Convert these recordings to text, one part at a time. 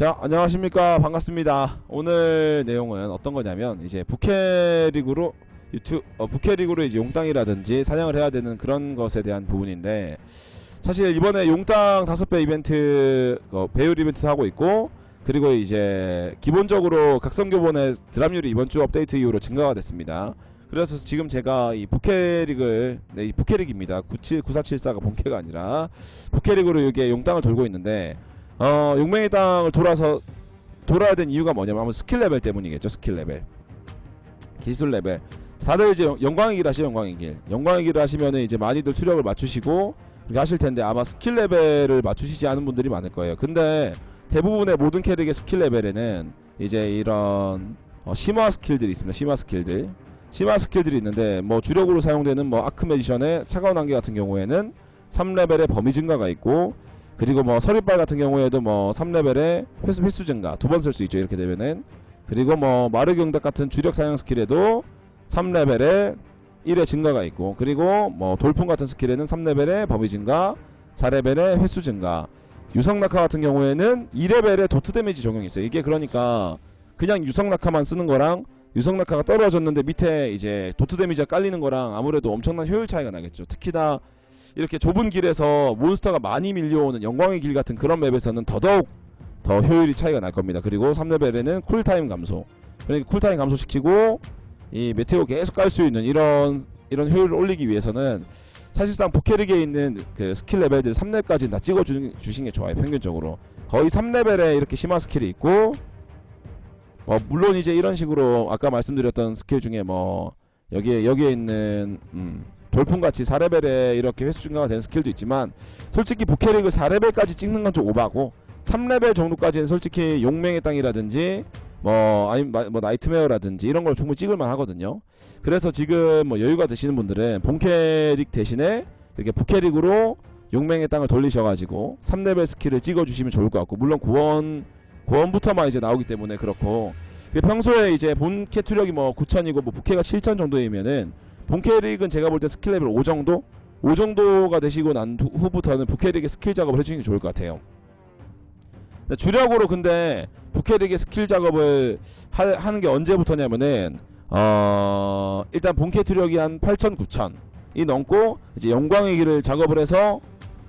자, 안녕하십니까. 반갑습니다. 오늘 내용은 어떤 거냐면, 이제 부캐리그로, 유튜, 어, 부캐리그로 이제 용땅이라든지 사냥을 해야 되는 그런 것에 대한 부분인데, 사실 이번에 용땅 다섯 배 이벤트, 어, 배율 이벤트 하고 있고, 그리고 이제 기본적으로 각성교본의 드랍률이 이번 주 업데이트 이후로 증가가 됐습니다. 그래서 지금 제가 이 부캐릭을, 네, 이 부캐릭입니다. 97, 9474가 본캐가 아니라, 부캐릭으로 이게 용땅을 돌고 있는데, 어, 용맹의 땅을 돌아서 돌아야 된 이유가 뭐냐면 아무 스킬 레벨 때문이겠죠. 스킬 레벨. 기술 레벨. 다들 이제 영광의 길 하시죠. 영광의 길. 영광의 길을 하시면은 이제 많이들 투력을 맞추시고 이렇게 하실 텐데 아마 스킬 레벨을 맞추시지 않은 분들이 많을 거예요. 근데 대부분의 모든 캐릭의 스킬 레벨에는 이제 이런 어, 심화 스킬들이 있습니다. 심화 스킬들. 심화 스킬들이 있는데 뭐 주력으로 사용되는 뭐 아크 메디션의 차가운 안개 같은 경우에는 3레벨의 범위 증가가 있고 그리고 뭐 서리빨 같은 경우에도 뭐 3레벨의 횟수, 횟수 증가 두 번 쓸 수 있죠 이렇게 되면은. 그리고 뭐 마르경닭 같은 주력 사용 스킬에도 3레벨의 1회 증가가 있고 그리고 뭐 돌풍 같은 스킬에는 3레벨의 범위 증가 4레벨의 횟수 증가. 유성낙하 같은 경우에는 2레벨의 도트 데미지 적용이 있어요. 이게 그러니까 그냥 유성낙하만 쓰는 거랑 유성낙하가 떨어졌는데 밑에 이제 도트 데미지가 깔리는 거랑 아무래도 엄청난 효율 차이가 나겠죠. 특히나 이렇게 좁은 길에서 몬스터가 많이 밀려오는 영광의 길 같은 그런 맵에서는 더더욱 더 효율이 차이가 날 겁니다. 그리고 3레벨에는 쿨타임 감소. 그러니까 쿨타임 감소시키고 이 메테오 계속 깔 수 있는 이런 이런 효율을 올리기 위해서는 사실상 부캐릭에 있는 그 스킬 레벨들 3렙까지 다 찍어 주신 게 좋아요. 평균적으로. 거의 3레벨에 이렇게 심화 스킬이 있고 뭐 물론 이제 이런 식으로 아까 말씀드렸던 스킬 중에 뭐 여기에 여기에 있는 음 돌풍같이 4레벨에 이렇게 횟수 증가가 되는 스킬도 있지만 솔직히 부캐릭을 4레벨까지 찍는 건 좀 오바고 3레벨 정도까지는 솔직히 용맹의 땅이라든지 뭐 아니 뭐 나이트메어라든지 이런 걸 충분히 찍을 만 하거든요. 그래서 지금 뭐 여유가 되시는 분들은 본캐릭 대신에 이렇게 부캐릭으로 용맹의 땅을 돌리셔가지고 3레벨 스킬을 찍어주시면 좋을 것 같고 물론 구원 구원부터만 이제 나오기 때문에 그렇고 평소에 이제 본 캐 투력이 뭐 9천이고 뭐 부캐가 7천 정도이면은 본캐릭은 제가 볼 때 스킬 레벨 5 정도? 5 정도가 되시고 난 후, 후부터는 부캐릭의 스킬 작업을 해주는 게 좋을 것 같아요. 주력으로 근데 부캐릭의 스킬 작업을 하, 하는 게 언제부터냐면은 어 일단 본캐 투력이 한 8천, 9천이 넘고 이제 영광의 길을 작업을 해서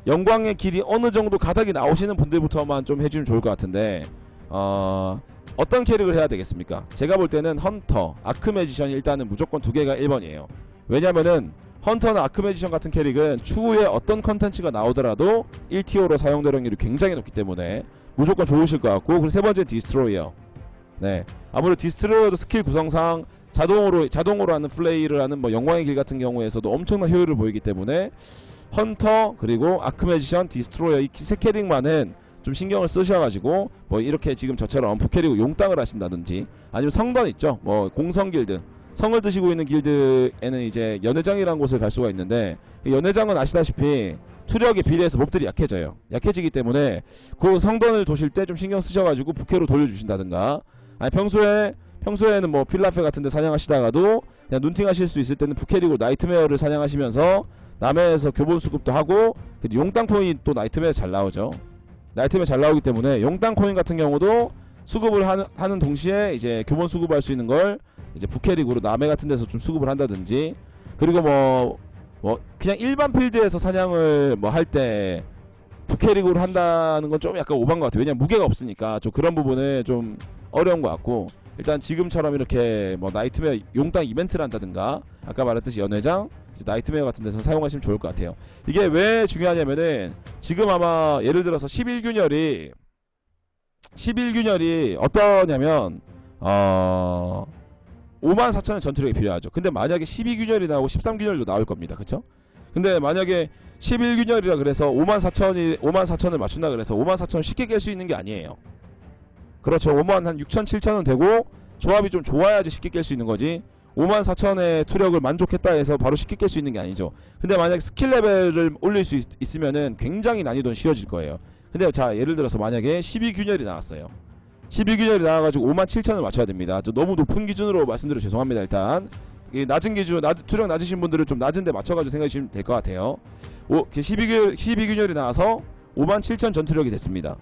영광의 길이 어느 정도 가닥이 나오시는 분들부터만 좀 해주면 좋을 것 같은데 어 어떤 캐릭을 해야 되겠습니까? 제가 볼 때는 헌터, 아크메지션이 일단은 무조건 두 개가 1번이에요. 왜냐면은 헌터나 아크메지션 같은 캐릭은 추후에 어떤 컨텐츠가 나오더라도 1티어로 사용될 확률이 굉장히 높기 때문에 무조건 좋으실 것 같고 그리고 세 번째는 디스트로이어. 네. 아무래도 디스트로이어도 스킬 구성상 자동으로 자동으로 하는 플레이를 하는 뭐 영광의 길 같은 경우에서도 엄청난 효율을 보이기 때문에 헌터 그리고 아크메지션 디스트로이어 이 세 캐릭만은 좀 신경을 쓰셔가지고 뭐 이렇게 지금 저처럼 부캐리고 용땅을 하신다든지 아니면 성단 있죠? 뭐 공성 길드 성을 드시고 있는 길드에는 이제 연회장이라는 곳을 갈 수가 있는데 연회장은 아시다시피 투력에 비례해서 몹들이 약해져요. 약해지기 때문에 그 성단을 도실 때 좀 신경 쓰셔가지고 부캐로 돌려주신다든가 아니 평소에 평소에는 뭐 필라페 같은데 사냥하시다가도 그냥 눈팅 하실 수 있을 때는 부캐리고 나이트메어를 사냥하시면서 남해에서 교본 수급도 하고 용땅 코인 또 나이트메어 잘 나오죠. 나이트메어 잘 나오기 때문에 용땅 코인 같은 경우도 수급을 하는, 하는 동시에 이제 교본 수급할 수 있는 걸 이제 부캐릭으로 남해 같은 데서 좀 수급을 한다든지 그리고 뭐, 뭐 그냥 일반 필드에서 사냥을 뭐 할때 부캐릭으로 한다는 건 좀 약간 오반 것 같아요. 왜냐면 무게가 없으니까 좀 그런 부분에 좀 어려운 것 같고 일단 지금처럼 이렇게 뭐 나이트메어 용땅 이벤트를 한다든가 아까 말했듯이 연회장 나이트메어 같은 데서 사용하시면 좋을 것 같아요. 이게 왜 중요하냐면은 지금 아마 예를 들어서 11균열이 11균열이 어떠냐면 어 5만 4천의 전투력이 필요하죠. 근데 만약에 12균열이 나오고 13균열도 나올 겁니다. 그쵸? 근데 만약에 11균열이라 그래서 5만 4천이 5만 4천을 맞춘다 그래서 5만 4천을 쉽게 깰 수 있는 게 아니에요. 그렇죠. 5만 한 6천 7천은 되고 조합이 좀 좋아야지 쉽게 깰 수 있는 거지. 5만 4천의 투력을 만족했다 해서 바로 쉽게 깰 수 있는 게 아니죠. 근데 만약 스킬 레벨을 올릴 수 있, 으면은 굉장히 난이도는 쉬워질 거예요. 근데 자 예를 들어서 만약에 12균열이 나왔어요. 12균열이 나와가지고 5만 7천을 맞춰야 됩니다. 너무 높은 기준으로 말씀드려 죄송합니다. 일단 낮은 기준, 낮, 투력 낮으신 분들은 좀 낮은데 맞춰가지고 생각하시면 될 것 같아요. 오, 12균, 12균열이 나와서 5만 7천 전투력이 됐습니다.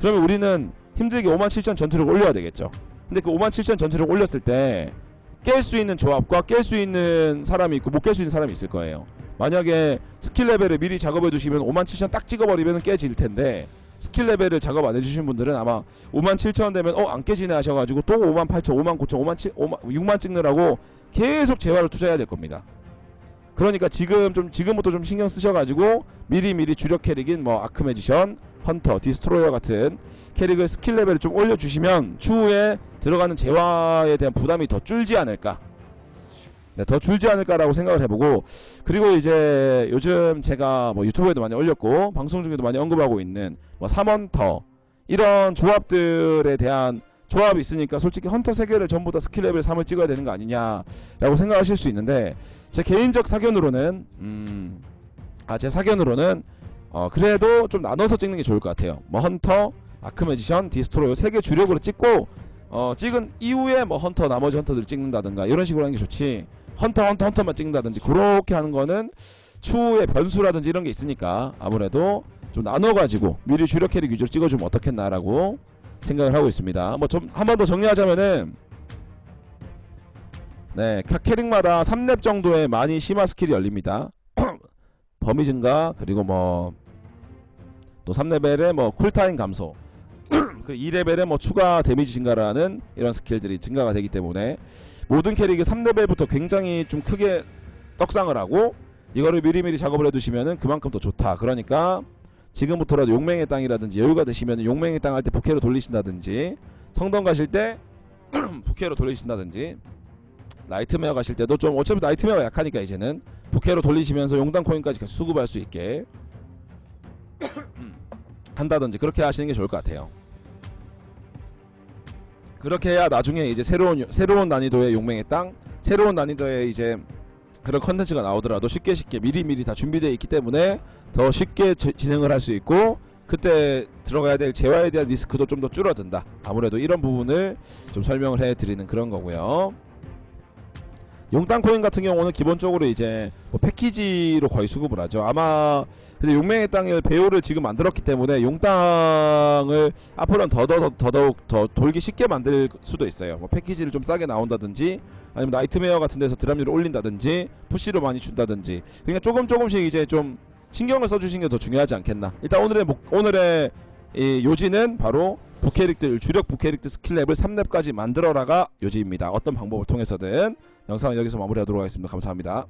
그러면 우리는 힘들게 57,000 전투력 올려야 되겠죠. 근데 그57,000 전투력 올렸을 때 깰 수 있는 조합과 깰 수 있는 사람이 있고 못 깰 수 있는 사람이 있을 거예요. 만약에 스킬 레벨을 미리 작업해 두시면 57,000딱 찍어버리면 깨질 텐데 스킬 레벨을 작업 안 해주신 분들은 아마 57,000 되면 어 안 깨지네 하셔가지고 또 58,000, 59,000, 5만 7, 5만 6만 찍느라고 계속 재화를 투자해야 될 겁니다. 그러니까 지금 좀 지금부터 좀 신경 쓰셔가지고 미리 미리 주력 캐릭인 뭐 아크메지션, 헌터, 디스트로이어 같은 캐릭을 스킬 레벨을 좀 올려주시면 추후에 들어가는 재화에 대한 부담이 더 줄지 않을까. 네, 더 줄지 않을까라고 생각을 해보고 그리고 이제 요즘 제가 뭐 유튜브에도 많이 올렸고 방송 중에도 많이 언급하고 있는 뭐 3헌터 이런 조합들에 대한 조합이 있으니까 솔직히 헌터 세개를 전부 다 스킬 레벨 3을 찍어야 되는 거 아니냐라고 생각하실 수 있는데 제 개인적 사견으로는 음, 아 제 사견으로는 어 그래도 좀 나눠서 찍는 게 좋을 것 같아요. 뭐 헌터, 아크메지션, 디스트로이어 세개 주력으로 찍고 어 찍은 이후에 뭐 헌터 나머지 헌터들 찍는다든가 이런 식으로 하는 게 좋지. 헌터 헌터 헌터만 찍는다든지 그렇게 하는 거는 추후에 변수라든지 이런 게 있으니까 아무래도 좀 나눠가지고 미리 주력 캐릭 위주로 찍어주면 어떻겠나라고 생각을 하고 있습니다. 뭐 좀 한 번 더 정리하자면은 네, 각 캐릭마다 3렙 정도의 많이 심화 스킬이 열립니다. 범위 증가 그리고 뭐 또 3레벨의 뭐 쿨타임 감소 그 2레벨의 뭐 추가 데미지 증가라는 이런 스킬들이 증가가 되기 때문에 모든 캐릭이 3레벨부터 굉장히 좀 크게 떡상을 하고 이거를 미리미리 작업을 해두시면은 그만큼 더 좋다. 그러니까 지금부터라도 용맹의 땅이라든지 여유가 되시면 용맹의 땅 할 때 부캐로 돌리신다든지 성당 가실 때 부캐로 돌리신다든지 나이트메어 가실 때도 좀 어차피 나이트메어가 약하니까 이제는 부캐로 돌리시면서 용당 코인까지 수급할 수 있게 한다든지 그렇게 하시는 게 좋을 것 같아요. 그렇게 해야 나중에 이제 새로운 새로운 난이도의 용맹의 땅, 새로운 난이도의 이제 그런 컨텐츠가 나오더라도 쉽게 쉽게 미리 미리 다 준비되어 있기 때문에 더 쉽게 지- 진행을 할 수 있고 그때 들어가야 될 재화에 대한 리스크도 좀 더 줄어든다. 아무래도 이런 부분을 좀 설명을 해 드리는 그런 거고요. 용땅 코인 같은 경우는 기본적으로 이제 뭐 패키지로 거의 수급을 하죠. 아마 근데 용맹의 땅을 배우를 지금 만들었기 때문에 용땅을 앞으로는 더더더 더더욱 더 돌기 쉽게 만들 수도 있어요. 뭐 패키지를 좀 싸게 나온다든지 아니면 나이트메어 같은 데서 드랍률을 올린다든지 푸시로 많이 준다든지 그냥 조금 조금씩 이제 좀 신경을 써주시는 게 더 중요하지 않겠나. 일단 오늘의 목, 오늘의 이 요지는 바로 부캐릭들 주력 부캐릭들 스킬랩을 3렙까지 만들어라가 요지입니다. 어떤 방법을 통해서든 영상은 여기서 마무리하도록 하겠습니다. 감사합니다.